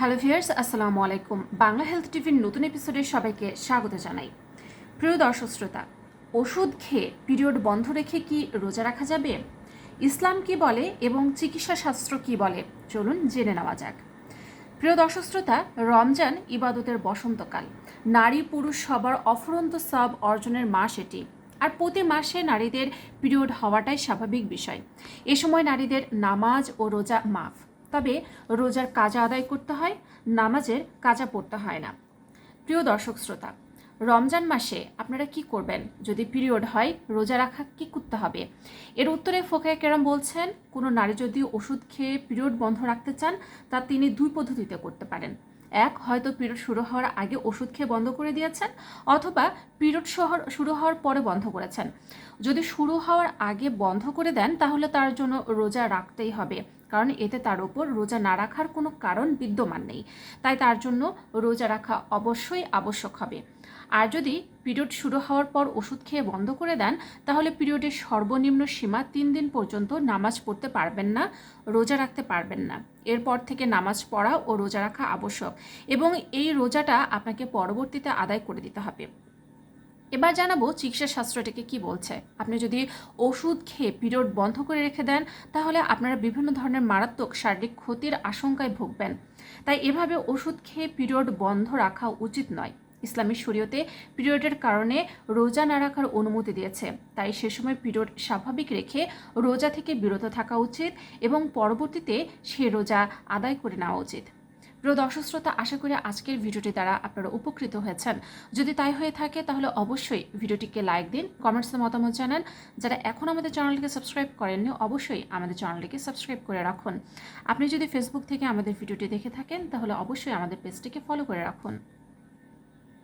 Hello viewers আসসালামু আলাইকুম। Bangla health টিভির নতুন এপিসোডে সবাইকে স্বাগত জানাই। প্রিয় দর্শক শ্রোতা, ওষুধ খেয়ে পিরিয়ড বন্ধ রেখে কি রোজা রাখা যাবে? ইসলাম কি বলে এবং চিকিৎসা শাস্ত্র কি বলে? চলুন জেনে নেওয়া যাক। প্রিয় দর্শক শ্রোতা, রমজান ইবাদতের বসন্তকাল। নারী পুরুষ সবার অফুরন্ত সব অর্জনের মাস এটি। আর প্রতি মাসে নারীদের পিরিয়ড হওয়াটাই স্বাভাবিক বিষয়। এ সময় নারীদের নামাজ ও রোজা মাফ। তবে রোজার কাজা আদায় করতে হয়, নামাজের কাজা পড়তে হয় না। প্রিয় দর্শক শ্রোতা, রমজান মাসে আপনারা কি করবেন? যদি পিরিয়ড হয়, রোজা রাখা কি করতে হবে? এর উত্তরে ফোকায় কেরাম বলছেন, কোনো নারী যদি ওষুধ খেয়ে পিরিয়ড বন্ধ রাখতে চান, তা তিনি দুই পদ্ধতিতে করতে পারেন। এক, হয়তো পিরিয়ড শুরু হওয়ার আগে ওষুধ খেয়ে বন্ধ করে দিয়েছেন, অথবা পিরিয়ড শহর শুরু হওয়ার পরে বন্ধ করেছেন। যদি শুরু হওয়ার আগে বন্ধ করে দেন, তাহলে তার জন্য রোজা রাখতেই হবে, কারণ এতে তার উপর রোজা না রাখার কোনো কারণ বিদ্যমান নেই। তাই তার জন্য রোজা রাখা অবশ্যই আবশ্যক হবে। আর যদি পিরিয়ড শুরু হওয়ার পর ওষুধ খেয়ে বন্ধ করে দেন, তাহলে পিরিয়ডের সর্বনিম্ন সীমা তিন দিন পর্যন্ত নামাজ পড়তে পারবেন না, রোজা রাখতে পারবেন না। এরপর থেকে নামাজ পড়া ও রোজা রাখা আবশ্যক এবং এই রোজাটা আপনাকে পরবর্তীতে আদায় করে দিতে হবে। এবার জানাব চিকিৎসা শাস্ত্রটাকে কি বলছে। আপনি যদি ওষুধ খেয়ে পিরিয়ড বন্ধ করে রেখে দেন, তাহলে আপনারা বিভিন্ন ধরনের মারাত্মক শারীরিক ক্ষতির আশঙ্কায় ভুগবেন। তাই এভাবে ওষুধ খেয়ে পিরিয়ড বন্ধ রাখা উচিত নয়। ইসলামী শরীয়তে পিরিয়ডের কারণে রোজা না রাখার অনুমতি দিয়েছে। তাই সে সময় পিরিয়ড স্বাভাবিক রেখে রোজা থেকে বিরত থাকা উচিত এবং পরবর্তীতে সে রোজা আদায় করে নেওয়া উচিত। প্রিয় দর্শক শ্রোতা, আশা করি আজকের ভিডিওটি দ্বারা আপনারা উপকৃত হয়েছেন। যদি তাই হয়ে থাকে, তাহলে অবশ্যই ভিডিওটিকে লাইক দিন কমেন্টসে মতামত জানান। যারা এখন আমাদের চ্যানেলটিকে সাবস্ক্রাইব করেননি, অবশ্যই আমাদের চ্যানেলটিকে সাবস্ক্রাইব করে রাখুন। আপনি যদি ফেসবুক থেকে আমাদের ভিডিওটি দেখে থাকেন, তাহলে অবশ্যই আমাদের পেজটিকে ফলো করে রাখুন।